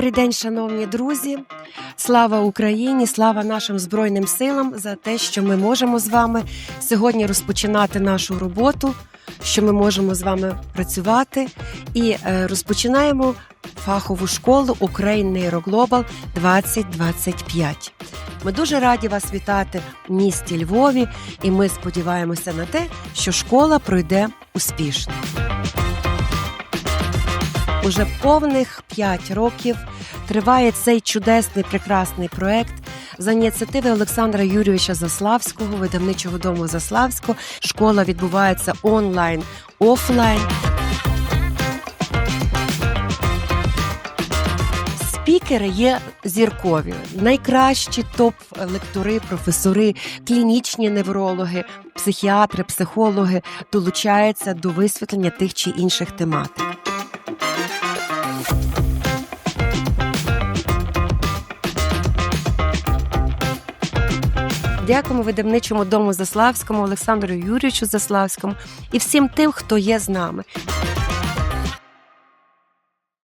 Добрий день, шановні друзі. Слава Україні! Слава нашим Збройним силам за те, що ми можемо з вами сьогодні розпочинати нашу роботу, що ми можемо з вами працювати і е, розпочинаємо фахову школу Ukraine Neuro Global 2025. Ми дуже раді вас вітати в місті Львові, і ми сподіваємося на те, що школа пройде успішно. Уже повних 5 років триває цей чудесний прекрасний проект за ініціативи Олександра Юрійовича Заславського, видавничого дому Заславського. Школа відбувається онлайн, офлайн. Спікери є зіркові, найкращі топ-лектори, професори, клінічні неврологи, психіатри, психологи долучаються до висвітлення тих чи інших тематик. Дякуємо видавничому дому Заславському, Олександру Юрійовичу Заславському і всім тим, хто є з нами.